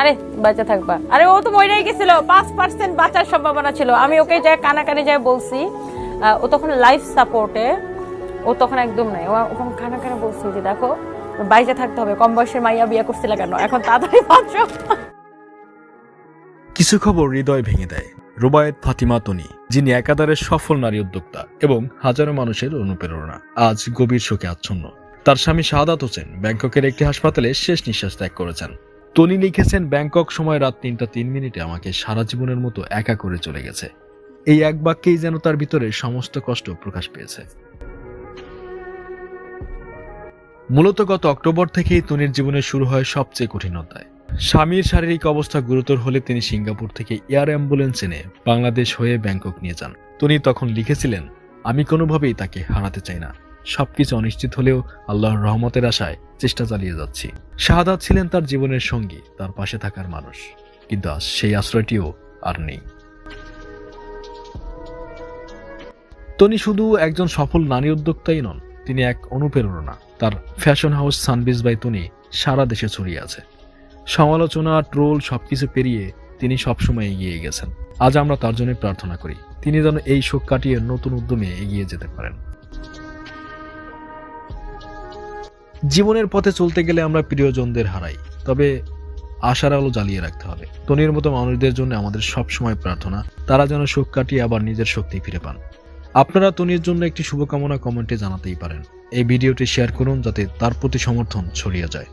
আরে বাচ্চা থাকবা। আরে, ও তো মরেই গেছিল। পাঁচ পার্সেন্ট বাঁচার সম্ভাবনা ছিল। আমি ওকে যায় কানাকানি যায় বলছি ও তখন লাইফ সাপোর্টে ও তখন একদম নাই। ও ওখানে কানাকানি বলছি যে, দেখো, বাইচে থাকতে হবে। কম বয়সের মাইয়া বিয়ে করছিল কেন? এখন তাড়াতাড়ি বাঁচো। কিছু খবর হৃদয় ভেঙে দেয়। রুবায়েত, ফাতিমা, তনি, যিনি একাধারে সফল নারী উদ্যোক্তা এবং হাজারো মানুষের অনুপ্রেরণা, আজ গভীর শোকে আচ্ছন্ন। তার স্বামী শাহাদাত হোসেন ব্যাংককের একটি হাসপাতালে শেষ নিঃশ্বাস ত্যাগ করেছেন। তনি লিখেছেন, ব্যাংকক সময় রাত তিনটা তিন মিনিটে আমাকে সারা জীবনের মতো একা করে চলে গেছে। এই এক বাক্যেই যেন তার ভিতরে সমস্ত কষ্ট প্রকাশ পেয়েছে। মূলত গত অক্টোবর থেকেই তনির জীবনে শুরু হয় সবচেয়ে কঠিন অধ্যায়। স্বামীর শারীরিক অবস্থা গুরুতর হলে তিনি সিঙ্গাপুর থেকে এয়ার অ্যাম্বুলেন্স এনে বাংলাদেশ হয়ে ব্যাংকক নিয়ে যান। তিনি তখন লিখেছিলেন, আমি কোনোভাবেই তাকে হারাতে চাই না। সবকিছু অনিশ্চিত হলেও আল্লাহর রহমতের আশায় চেষ্টা চালিয়ে যাচ্ছি। শাহাদাত ছিলেন তার জীবনের সঙ্গী, তার পাশে থাকার মানুষ। কিন্তু আজ সেই আশ্রয়টিও আর নেই। তনি শুধু একজন সফল নারী উদ্যোক্তাই নন, তিনি এক অনুপ্রেরণা। তার ফ্যাশন হাউস সানবিজ বাই তনি সারা দেশে ছড়িয়ে আছে। সমালোচনা, ট্রোল সবকিছু পেরিয়ে তিনি সবসময় এগিয়ে গেছেন। আজ আমরা তার জন্য প্রার্থনা করি, তিনি যেন এই শোক কাটিয়ে নতুন উদ্যমে এগিয়ে যেতে পারেন। জীবনের পথে চলতে গেলে আমরা প্রিয়জনদের হারাই, তবে আশার আলো জ্বালিয়ে রাখতে হবে। তনির মতো মানুষদের জন্য আমাদের সবসময় প্রার্থনা, তারা যেন শোক কাটিয়ে আবার নিজের শক্তি ফিরে পান। আপনারা তনির জন্য একটি শুভকামনা কমেন্টে জানাতেই পারেন। এই ভিডিওটি শেয়ার করুন যাতে তার প্রতি সমর্থন ছড়িয়ে যায়।